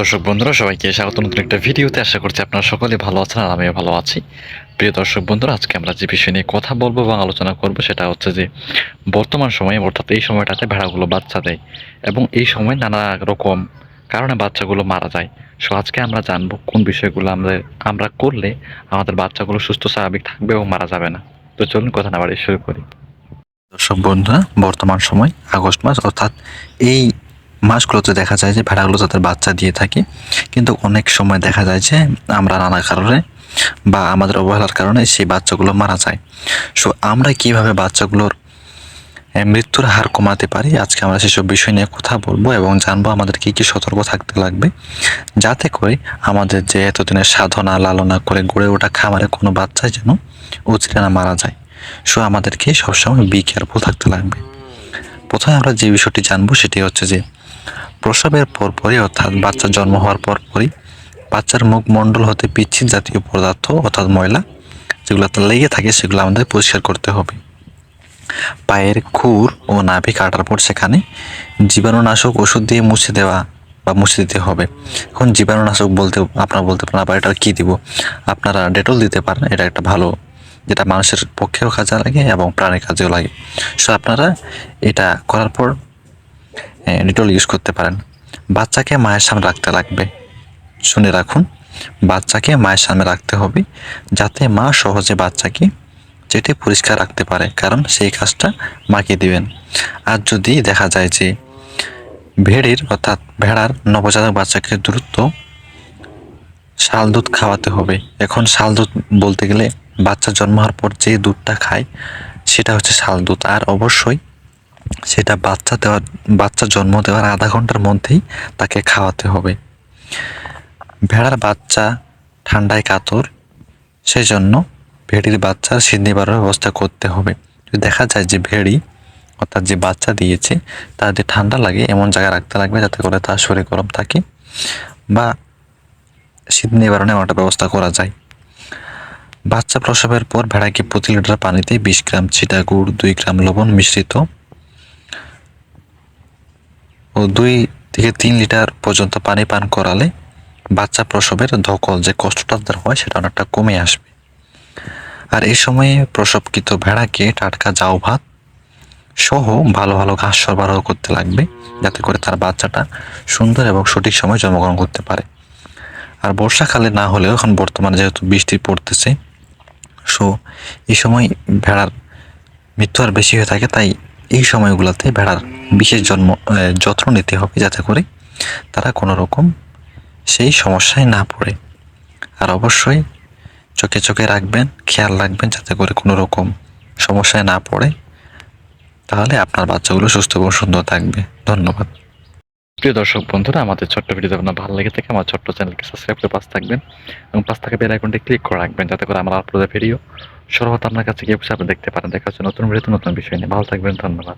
দর্শক বন্ধুরা, সবাইকে স্বাগত। নতুন একটা ভিডিওতে আশা করছি আপনারা সকলে ভালো আছেন আর আমিও ভালো আছি। প্রিয় দর্শক বন্ধুরা, আজকে আমরা যে বিষয় নিয়ে কথা বলব এবং আলোচনা করব সেটা হচ্ছে যে, বর্তমান সময়ে, অর্থাৎ এই সময়টাতে ভেড়াগুলো বাচ্চা দেয় এবং এই সময় নানা রকম কারণে বাচ্চাগুলো মারা যায়। সো আজকে আমরা জানব কোন বিষয়গুলো আমরা আমরা করলে আমাদের বাচ্চাগুলো সুস্থ, স্বাভাবিক থাকবে এবং মারা যাবে না। তো চলুন কথা না বাড়ি শুরু করি। দর্শক বন্ধুরা, বর্তমান সময় আগস্ট মাস, অর্থাৎ এই মাসগুলোতে দেখা যায় যে ভেড়াগুলো তাদের বাচ্চা দিয়ে থাকে, কিন্তু অনেক সময় দেখা যায় যে আমরা নানা কারণে বা আমাদের অবহেলার কারণে সেই বাচ্চাগুলো মারা যায়। সো আমরা কীভাবে বাচ্চাগুলোর মৃত্যুর হার কমাতে পারি? আজকে আমরা সেসব বিষয় নিয়ে কথা বলব এবং জানব আমাদের কী কী সতর্ক থাকতে লাগবে। যাতে করে আমাদের যে এতদিনের সাধনা, লালনা করে গড়ে ওঠা খামারে কোনো বাচ্চা যেন উচড়ে না মারা যায়। সো আমাদেরকে সবসময় বি কেয়ারফুল থাকতে লাগবে। প্রথমে আমরা যে বিষয়টি জানব সেটি হচ্ছে যে প্রসবের পরপরই অর্থাৎ বাচ্চার জন্ম হওয়ার পরপরই বাচ্চার মুখমণ্ডল হতে পিচ্ছিল জাতীয় পদার্থ, অর্থাৎ ময়লা, যেগুলো লেগে থাকে, সেগুলো আমাদের পরিষ্কার করতে হবে। পায়ের খুর ও নাভি কাটার পর সেখানে জীবাণুনাশক ওষুধ দিয়ে মুছে দেওয়া বা মুছে দিতে হবে। এখন জীবাণুনাশক বলতে, আপনারা বলতে পারেন, আবার এটা কী দিব? আপনারা ডেটল দিতে পারেন, এটা একটা ভালো, যেটা মানুষের পক্ষেও কাজে লাগে এবং প্রাণীর কাজেও লাগে। সো আপনারা এটা করার পর ডেটল ইউজ করতে পারেন। বাচ্চাকে মায়ের সামনে রাখতে লাগবে। শুনে রাখুন, বাচ্চাকে মায়ের সামনে রাখতে হবে, যাতে মা সহজে বাচ্চাকে চেটে পরিষ্কার রাখতে পারে, কারণ সেই কাজটা মাকে দিবেন। আর যদি দেখা যায় যে ভেড়ির, অর্থাৎ ভেড়ার নবজাতক বাচ্চাকে দ্রুত শাল দুধ খাওয়াতে হবে। এখন শাল দুধ বলতে গেলে বাচ্চা জন্ম হওয়ার পর যে দুধটা খায়, সেটা হচ্ছে শাল দুধ। আর অবশ্যই সেটা বাচ্চা দেওয়ার, বাচ্চা জন্ম দেওয়ার আধা ঘণ্টার মধ্যেই তাকে খাওয়াতে হবে। ভেড়ার বাচ্চা ঠান্ডায় কাতর সেই জন্য ভেড়ির বাচ্চার শীত নিবারণের ব্যবস্থা করতে হবে। যদি দেখা যায় যে ভেড়ি, অর্থাৎ যে বাচ্চা দিয়েছে তার ঠান্ডা লাগে, এমন জায়গায় রাখতে লাগবে যাতে করে তার শরীর গরম থাকে বা শীত নিবারণে একটা ব্যবস্থা করা যায়। বাচ্চা প্রসবের পর ভেড়াকে প্রতি লিটার পানিতে বিশ গ্রাম ছিটা গুড়, দুই গ্রাম লবণ মিশ্রিত ও দুই থেকে তিন লিটার পর্যন্ত পানি পান করালে বাচ্চা প্রসবের ধকল যে কষ্টটা হয় সেটা অনেকটা কমে আসবে। আর এই সময়ে প্রসবকৃত ভেড়াকে টাটকা জাউ ভাত সহ ভালো ভালো ঘাস সরবরাহ করতে লাগবে, যাতে করে তার বাচ্চাটা সুন্দর এবং সঠিক সময় জন্মগ্রহণ করতে পারে। আর বর্ষাকালে না হলেও এখন বর্তমানে যেহেতু বৃষ্টি পড়তেছে সো এই সময় ভেড়ার মৃত্যু আর বেশি হয়ে থাকে, তাই এই সময়গুলোতে ভেড়ার বিশেষ জন্ম যত্ন নিতে হবে যাতে করে তারা কোনো রকম সেই সমস্যায় না পড়ে। আর অবশ্যই চোখে চোখে রাখবেন, খেয়াল রাখবেন যাতে করে কোনো রকম সমস্যায় না পড়ে। তাহলে আপনার বাচ্চাগুলো সুস্থ এবং সুন্দর থাকবে। ধন্যবাদ। প্রিয় দর্শক বন্ধুরা, আমাদের ছোট্ট ভিডিও আপনার ভালো লেগে থাকে, আমার ছোট্ট চ্যানেলকে সাবস্ক্রাইব করে পাশ থাকবেন এবং পাশ থাকা বেল আইকনটি ক্লিক করে রাখবেন যাতে করে আমার আপলোডের ভিডিও সর্বত আপনার কাছে গিয়ে আপনি দেখতে পারেন। দেখা হচ্ছে নতুন ভিডিওতে নতুন বিষয় নিয়ে। ভালো থাকবেন, ধন্যবাদ।